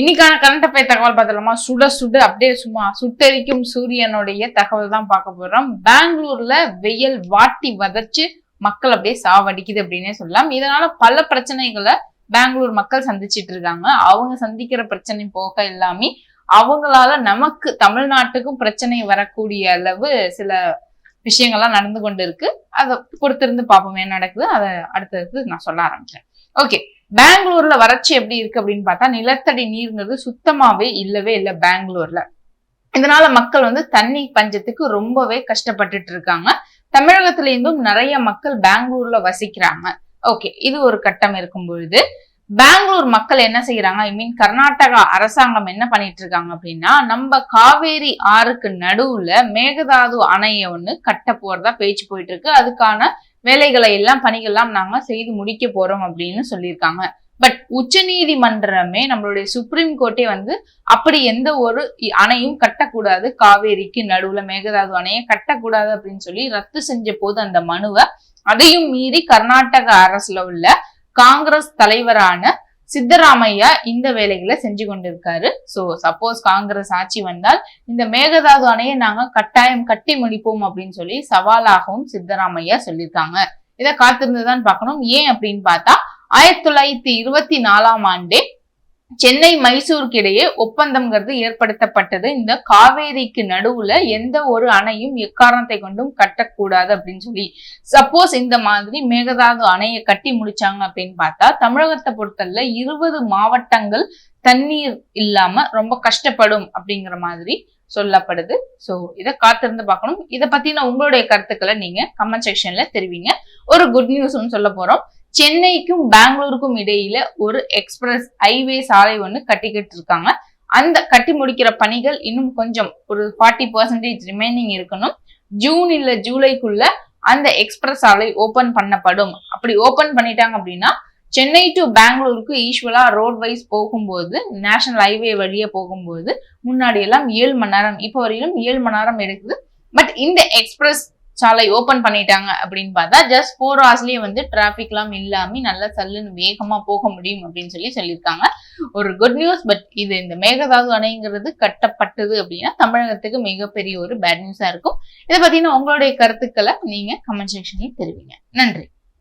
இன்னைக்கான current affair தகவல் பார்த்தலாமா சுட சுட அப்படியே சும்மா சுட்டரிக்கும் சூரியனுடைய தகவல் தான் பார்க்க போறோம். பெங்களூர்ல வெயில் வாட்டி வதச்சு மக்கள் அப்படியே சாவடிக்குது அப்படின்னே சொல்லலாம். இதனால பல பிரச்சனைகளை பெங்களூர் மக்கள் சந்திச்சிட்டு இருக்காங்க. அவங்க சந்திக்கிற பிரச்சனை போக எல்லாமே அவங்களால நமக்கு தமிழ்நாட்டுக்கும் பிரச்சனை வரக்கூடிய அளவு சில விஷயங்கள்லாம் நடந்து கொண்டு இருக்கு. அதை பொறுத்திருந்து பார்ப்போம் என்ன நடக்குது. அதை அடுத்தது நான் சொல்ல ஆரம்பிச்சேன் ஓகே பெங்களூர்ல வறட்சி எப்படி இருக்கு அப்படின்னு பார்த்தா நிலத்தடி நீர்ங்கிறது சுத்தமாவே இல்லவே இல்லை பெங்களூர்ல. இதனால மக்கள் வந்து தண்ணி பஞ்சத்துக்கு ரொம்பவே கஷ்டப்பட்டுட்டு இருக்காங்க. தமிழகத்துல இருந்தும் நிறைய மக்கள் பெங்களூர்ல வசிக்கிறாங்க. ஓகே இது ஒரு கட்டம் இருக்கும் பொழுது பெங்களூர் மக்கள் என்ன செய்யறாங்க? ஐ மீன் கர்நாடகா அரசாங்கம் என்ன பண்ணிட்டு இருக்காங்க அப்படின்னா நம்ம காவேரி ஆறுக்கு நடுவுல மேகதாது அணையை ஒண்ணு கட்ட போறதா பேச்சு போயிட்டு இருக்கு. அதுக்கான வேலைகளை எல்லாம் பணிகள்லாம் நாங்க செய்து முடிக்க போறோம் அப்படின்னு சொல்லியிருக்காங்க. பட் உச்ச நீதிமன்றமே நம்மளுடைய சுப்ரீம் கோர்ட்டே வந்து அப்படி எந்த ஒரு அணையும் கட்டக்கூடாது. காவேரிக்கு நடுவுல மேகதாது அணையை கட்டக்கூடாது அப்படின்னு சொல்லி ரத்து செஞ்ச போது அந்த மனுவை அதையும் மீறி கர்நாடக அரசுல உள்ள காங்கிரஸ் தலைவரான சித்தராமையா இந்த வேலைகளை செஞ்சு கொண்டிருக்காரு. சோ சப்போஸ் காங்கிரஸ் ஆட்சி வந்தால் இந்த மேகதாது அணையை நாங்க கட்டாயம் கட்டி முடிப்போம் அப்படின்னு சொல்லி சவாலாகவும் சித்தராமையா சொல்லியிருக்காங்க. இதை காத்திருந்துதான் பார்க்கணும். ஏன் அப்படின்னு பார்த்தா ஆயிரத்தி தொள்ளாயிரத்தி இருபத்தி நாலாம் ஆண்டே சென்னை மைசூருக்கு இடையே ஒப்பந்தம்ங்கிறது ஏற்படுத்தப்பட்டது. இந்த காவேரிக்கு நடுவுல எந்த ஒரு அணையும் எக்காரணத்தை கொண்டும் கட்டக்கூடாது அப்படின்னு சொல்லி சப்போஸ் இந்த மாதிரி மேகதாது அணையை கட்டி முடிச்சாங்க அப்படின்னு பார்த்தா தமிழகத்தை பொறுத்தல இருபது மாவட்டங்கள் தண்ணீர் இல்லாம ரொம்ப கஷ்டப்படும் அப்படிங்கிற மாதிரி சொல்லப்படுது. ஸோ இதை காத்திருந்து பார்க்கணும். இதை பத்தின உங்களுடைய கருத்துக்களை நீங்க கமெண்ட் செக்ஷன்ல தெரிவிங்க. ஒரு குட் நியூஸ்னு சொல்ல போறோம். சென்னைக்கும் பெங்களூருக்கும் இடையில ஒரு எக்ஸ்பிரஸ் ஹைவே சாலை ஒன்று கட்டிக்கிட்டு இருக்காங்க அந்த கட்டி முடிக்கிற பணிகள் இன்னும் கொஞ்சம் ஒரு ஃபார்ட்டி பர்சன்டேஜ் ரிமைனிங் இருக்கணும். ஜூன் இல்ல ஜூலைக்குள்ள அந்த எக்ஸ்பிரஸ் சாலை ஓபன் பண்ணப்படும். அப்படி ஓபன் பண்ணிட்டாங்க அப்படின்னா சென்னை டு பெங்களூருக்கு ஈஸ்வலா ரோட் வைஸ் போகும்போது நேஷனல் ஹைவே வழியே போகும்போது முன்னாடி எல்லாம் ஏழு மணி நேரம் இப்போ வரையிலும் ஏழு மணி நேரம் எடுக்குது. பட் இந்த எக்ஸ்பிரஸ் சாலை ஓபன் பண்ணிட்டாங்க அப்படின்னு பார்த்தா ஜஸ்ட் ஃபோர் ஹவர்ஸ்லயே வந்து டிராபிக்லாம் இல்லாம நல்லா சல்லுன்னு வேகமா போக முடியும் அப்படின்னு சொல்லி சொல்லியிருக்காங்க. ஒரு குட் நியூஸ் பட் இது இந்த மேகதாது அணைங்கிறது கட்டப்பட்டது அப்படின்னா தமிழகத்துக்கு மிகப்பெரிய ஒரு பேட் நியூஸா இருக்கும். இதை பத்தின உங்களுடைய கருத்துக்களை நீங்க கமெண்ட் செக்ஷன்ல தெரிவிங்க. நன்றி.